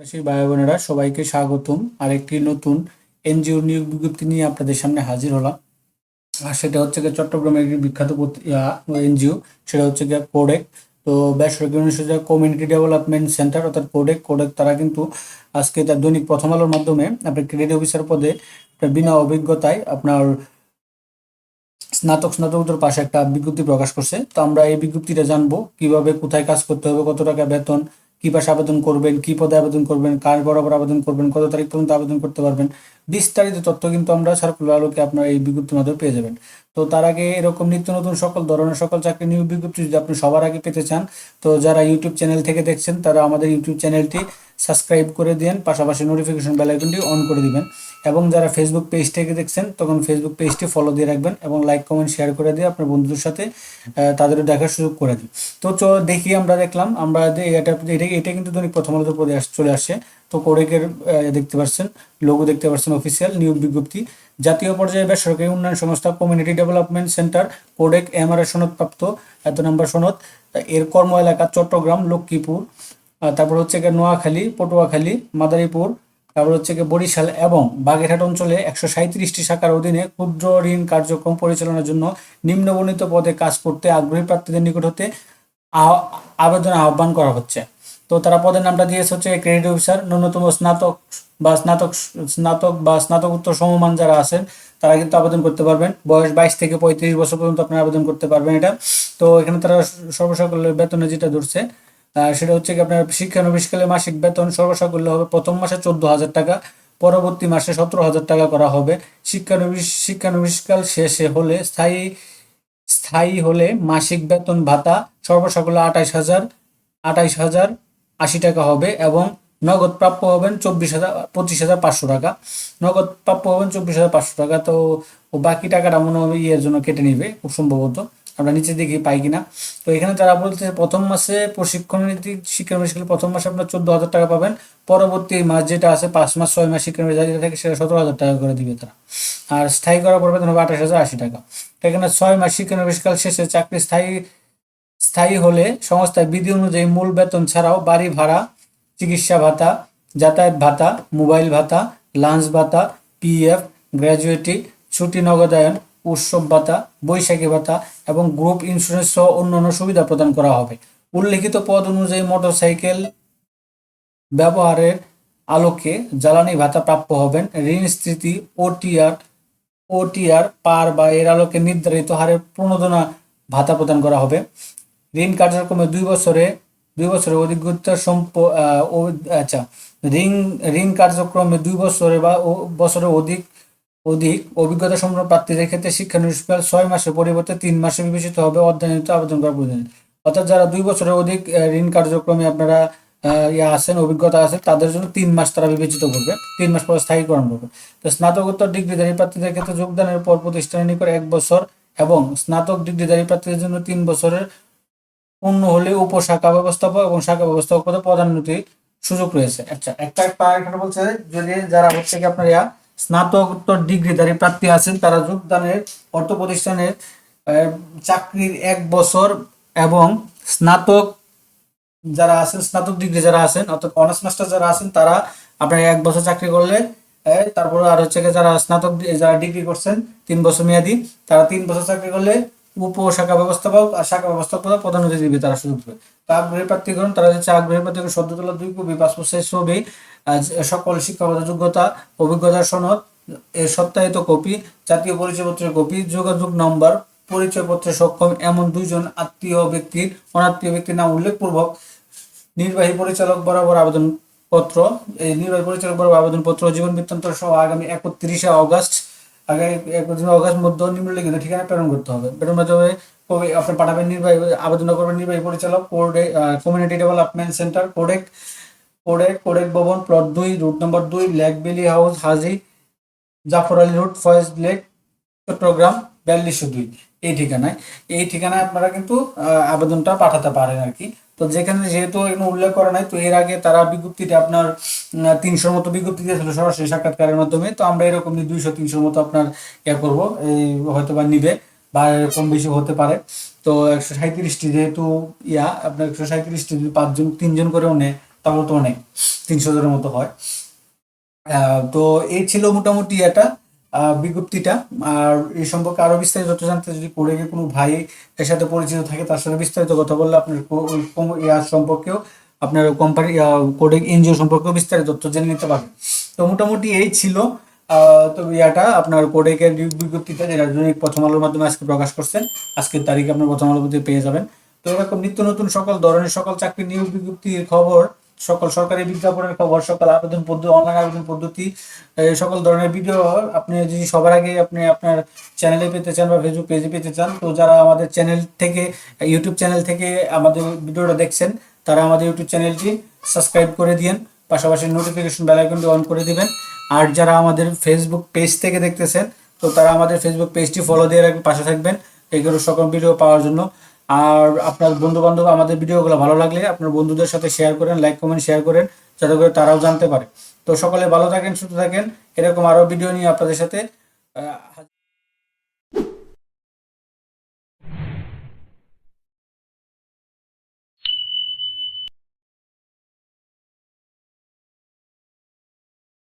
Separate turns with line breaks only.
চাষী ভাই বোনেরা সবাইকে স্বাগতম। আর একটি নতুন এনজিও নিয়োগ বিজ্ঞপ্তি নিয়ে আপনাদের সামনে হাজির হলাম। আর সেটা হচ্ছে গিয়ে চট্টগ্রামের একটি বিখ্যাত এনজিও, সেটা হচ্ছে গিয়ে কোডেক। তো বেসরকারি অনুষ্ঠিত কমিউনিটি ডেভেলপমেন্ট সেন্টার, অর্থাৎ কোডেক। কোডেক তারা কিন্তু আজকে তার দৈনিক প্রথম আলোর মাধ্যমে আপনার ক্রেডিট অফিসার পদে বিনা অভিজ্ঞতায় আপনার স্নাতক স্নাতকোত্তর পাশে একটা বিজ্ঞপ্তি প্রকাশ করছে। তো আমরা এই বিজ্ঞপ্তিটা জানব, কীভাবে কোথায় কাজ করতে হবে, কত টাকা বেতন কি পাশে আবেদন করবেন, কি পদে আবেদন করবেন, কার বরাবর আবেদন করবেন, কত তারিখ পর্যন্ত আবেদন করতে পারবেন, বিস্তারিত তথ্য কিন্তু আমরা সার্কুলার আলোকে আপনার এই বিজ্ঞপ্তির মাধ্যমে পেয়ে যাবেন। তো তার আগে এরকম নিত্য নতুন সকল ধরনের সকল চাকরি নিয়োগ বিজ্ঞপ্তি যদি আপনি সবার আগে পেতে চান, তো যারা ইউটিউব চ্যানেল থেকে দেখছেন, তারা আমাদের ইউটিউব চ্যানেলটি সাবস্ক্রাইব করে দেন পাশাপাশি নোটিফিকেশন বেল আইকনটি অন করে দিবেন। এবং যারা ফেসবুক পেজ থেকে দেখছেন তখন ফেসবুক পেজটি ফলো দিয়ে রাখবেন এবং লাইক কমেন্ট শেয়ার করে দিয়ে আপনার বন্ধুদের সাথে তাদেরও দেখার সুযোগ করে দিন। তো চ দেখি আমরা দেখলাম আমরা এটা এটা এটা কিন্তু দৈনিক প্রথম আলোতে আস- চলে আসছে তো কোডেকের আহ, দেখতে পাচ্ছেন লোগো দেখতে পাচ্ছেন অফিসিয়াল নিয়োগ বিজ্ঞপ্তি। জাতীয় পর্যায়ে বেসরকারি উন্নয়ন সংস্থা কমিউনিটি ডেভেলপমেন্ট সেন্টার কোডেক এমআরএ সনদপ্রাপ্ত এত নম্বর সনদ। এর কর্ম এলাকা চট্টগ্রাম লক্ষ্মীপুর। তারপর হচ্ছে নোয়াখালী পটুয়াখালী মাদারীপুর তারপর হচ্ছে গিয়ে বরিশাল এবং বাগেরহাট অঞ্চলে একশো সাঁত্রিশটি শাখার অধীনে ক্ষুদ্র ঋণ কার্যক্রম পরিচালনার জন্য নিম্নবর্ণিত পদে কাজ করতে আগ্রহী প্রার্থীদের নিকট হতে আবেদন আহ্বান করা হচ্ছে। তো তারা পদের নামটা দিয়েছে হচ্ছে ক্রেডিট অফিসার ন্যূনতম স্নাতক বা স্নাতক স্নাতক বা স্নাতকোত্তর সমমান যারা আছেন, তারা কিন্তু আবেদন করতে পারবেন। বয়স বাইশ থেকে পঁয়ত্রিশ বছর পর্যন্ত আপনারা আবেদন করতে পারবেন এটা। তো এখানে তারা সর্বসাকল্যের বেতনে যেটা ধরছে সেটা হচ্ছে কি আপনার শিক্ষানবিশকালে মাসিক বেতন সর্বসাকল্য হবে প্রথম মাসে চোদ্দ হাজার টাকা, পরবর্তী মাসে সতেরো হাজার টাকা করা হবে। শিক্ষানবিশ শিক্ষানবিশকাল শেষে হলে স্থায়ী স্থায়ী হলে মাসিক বেতন ভাতা সর্বসাকল্য আঠাইশ হাজার আঠাইশ হাজার আশি টাকা হবে এবং নগদ প্রাপ্য হবেন চব্বিশ হাজার, পঁচিশ হাজার পাঁচশো টাকা। নগদ প্রাপ্য হবেন চব্বিশ হাজার পাঁচশো টাকা, তো বাকি টাকাটা মনে হবে ইয়ের জন্য কেটে নিবে খুব সম্ভবত। আমরা নিচে দিকে পাই কিনা। তো এখানে তারা বলছে প্রথম মাসে প্রশিক্ষণ নীতি শিক্ষানবিশ প্রথম মাসে আপনার চোদ্দ হাজার টাকা পাবেন। পরবর্তী মাস যেটা আছে, পাঁচ মাস, ছয় মাস শিক্ষানবিশ যেটা থাকে সেটা সতেরো হাজার টাকা করে দিবে তারা। আর স্থায়ী করার পর বেতন হবে আঠাশ হাজার আশি টাকা। এখানে ছয় মাস শিক্ষা শিক্ষানবিশকাল শেষে চাকরি স্থায়ী স্থায়ী হলে সংস্থার বিধি অনুযায়ী মূল বেতন ছাড়াও বাড়ি ভাড়া, চিকিৎসা ভাতা, যাতায়াত ভাতা, মোবাইল ভাতা, লাঞ্চ ভাতা পিএফ গ্র্যাজুয়েটি, ছুটি, নগদায়ন উৎসব ভাতা, বৈশাখী ভাতা এবং গ্রুপ ইন্স্যুরেন্স সহ অন্যান্য সুবিধা প্রদান করা হবে। উল্লেখিত পদ অনুযায়ী মোটরসাইকেল ব্যবহারের আলোকে জ্বালানি ভাতা প্রাপ্য হবেন। ঋণ স্থিতি ওটিআর ওটিআর পার বা এর আলোকে নির্ধারিত হারে প্রণোদনা ভাতা প্রদান করা হবে। ঋণ কার্যক্রমে দুই বছরে, দুই বছরের অভিজ্ঞতা সম্প আচ্ছা ঋণ ঋণ কার্যক্রমে দুই বছরে বা বছরের অধিক অধিক অভিজ্ঞতা সম্পন্ন প্রার্থীদের ক্ষেত্রে শিক্ষানুষ্ঠান ছয় মাসের পরিবর্তে তিন মাসে বিবেচিত হবে অধ্যয়নিত আবেদন করা প্রয়োজন অর্থাৎ যারা দুই বছরের অধিক ঋণ কার্যক্রমে আপনারা ইয়া আছেন, অভিজ্ঞতা আছে তাদের জন্য তিন মাস তারা বিবেচিত করবে। তিন মাস পর স্থায়ীকরণ করবে। তো স্নাতকোত্তর ডিগ্রিধারী প্রার্থীদের ক্ষেত্রে যোগদানের পর প্রতিষ্ঠানের নিকট এক বছর এবং স্নাতক ডিগ্রিধারী প্রার্থীদের জন্য তিন বছরের পূর্ণ হলে উপশাখা ব্যবস্থাপক এবং শাখা ব্যবস্থাপক পদে পদোন্নতি সুযোগ রয়েছে। আচ্ছা একটা এখানে বলছে যদি যারা হচ্ছে কি আপনার ইয়া স্নাতকোত্তর ডিগ্রিধারী প্রার্থী আছেন। তারা যোগদানের অর্থ প্রতিষ্ঠানের চাকরির এক বছর এবং স্নাতক যারা আছেন, স্নাতক ডিগ্রি যারা আছেন, অর্থাৎ অনার্স মাস্টার যারা আছেন, তারা আপনার এক বছর চাকরি করলে তারপরে আর হচ্ছে যারা স্নাতক যারা ডিগ্রি করছেন, তিন বছর মেয়াদি, তারা তিন বছর চাকরি করলে উপ শাখা ব্যবস্থাপক আর শাখা ব্যবস্থাপক প্রধান দিবে তারা সুযোগ পাবে। তা আগ্রহী প্রার্থীগণ তারা হচ্ছে আগ্রহী প্রার্থীগণ সদ্য তোলা দুই কপি পাসপোর্ট সাইজ ছবি সকল শিক্ষাগত যোগ্যতা, অভিজ্ঞতার সনদ, এর সত্যায়িত কপি, জাতীয় পরিচয়পত্রের কপি, যোগাযোগ নম্বর, পরিচয়পত্রে সক্ষম এমন দুইজন আত্মীয় ব্যক্তির অনাত্মীয় ব্যক্তির নাম উল্লেখপূর্বক, নির্বাহী পরিচালক বরাবর আবেদন পত্র এই নির্বাহী পরিচালক বরাবর আবেদন পত্র জীবন বৃত্তান্ত সহ আগামী একত্রিশে অগস্ট আগামী একত্রিশে অগস্ট মধ্যে নিম্নলিখিত ঠিকানা প্রেরণ করতে হবে। প্রেরণ হবে আপনি পাঠাবেন নির্বাহী, আবেদন করবেন নির্বাহী পরিচালক কোডে community development centre codec codec codec ভবন প্লট দুই রুট নম্বর দুই ল্যাকবেলি হাউস হাজি জাফর আলী রোড ফয়েজ লেক চট্টগ্রাম বিয়াল্লিশশো দুই। এই ঠিকানায় এই ঠিকানায় আপনারা কিন্তু আবেদনটা পাঠাতে পারেন আর কি। তো যেখানে যেহেতু এখানে উল্লেখ করা নাই, তো এর আগে তারা বিজ্ঞপ্তিটা আপনার তিনশোর মতো বিজ্ঞপ্তি দিয়েছিল সরাসরি সাক্ষাৎকারের মাধ্যমে। তো আমরা এরকম দুইশো, তিনশোর মতো আপনার ইয়ে করব, এই হয়তো বা নিবে বা এরকম বেশি হতে পারে। তো একশো সাঁত্রিশটি যেহেতু ইয়া, আপনার একশো সাঁত্রিশটি যদি পাঁচজন, তিনজন করেও নেয়, তাহলে তো অনেক, তিনশো জনের মতো হয়। তো এই ছিল মোটামুটি এটা বিজ্ঞপ্তিটা। আর এই সম্পর্কে আরও বিস্তারিত তথ্য জানতে যদি করে গিয়ে কোনো ভাই এর সাথে পরিচিত থাকে, তার সাথে বিস্তারিত কথা বললে আপনার ইয়ার সম্পর্কেও, আপনার কোম্পানি কোডিং এনজিও সম্পর্কেও বিস্তারিত তথ্য জেনে নিতে পারবেন তো মোটামুটি এই ছিল তো ইয়াটা, আপনার কোডেকের বিজ্ঞপ্তিটা, যেটা প্রথম আলোর মাধ্যমে আজকে প্রকাশ করছেন। আজকের তারিখে আপনার প্রথম আলোর মধ্যে পেয়ে যাবেন। তো এরকম নিত্য নতুন সকল ধরনের সকল চাকরি নিয়োগ বিজ্ঞপ্তির খবর সকল সরকারি বিজ্ঞাপনের খবর, সকল আবেদন পদ্ধতি অনলাইন আবেদন পদ্ধতি সকল ধরনের ভিডিও আপনি যদি সবার আগে আপনি আপনার চ্যানেলে পেতে চান বা ফেসবুক পেজে পেতে চান, তো যারা আমাদের চ্যানেল থেকে ইউটিউব চ্যানেল থেকে আমাদের ভিডিওটা দেখছেন, তারা আমাদের ইউটিউব চ্যানেলটি সাবস্ক্রাইব করে দিন পাশাপাশি নোটিফিকেশন বেল আইকনটি অন করে দিবেন। আর যারা আমাদের ফেসবুক পেজ থেকে দেখতেছেন, তো তারা আমাদের ফেসবুক পেজটি ফলো দিয়ে রাখবেন পাশে থাকবেন। এইগুলো সকল ভিডিও পাওয়ার জন্য। আর আপনার বন্ধু বান্ধব আমাদের ভিডিওগুলো ভালো লাগলে আপনার বন্ধুদের সাথে শেয়ার করেন লাইক কমেন্ট শেয়ার করেন, যাতে করে তারাও জানতে পারে। তো সকলে ভালো থাকেন, সুস্থ থাকেন। এরকম আরও ভিডিও নিয়ে আপনাদের সাথে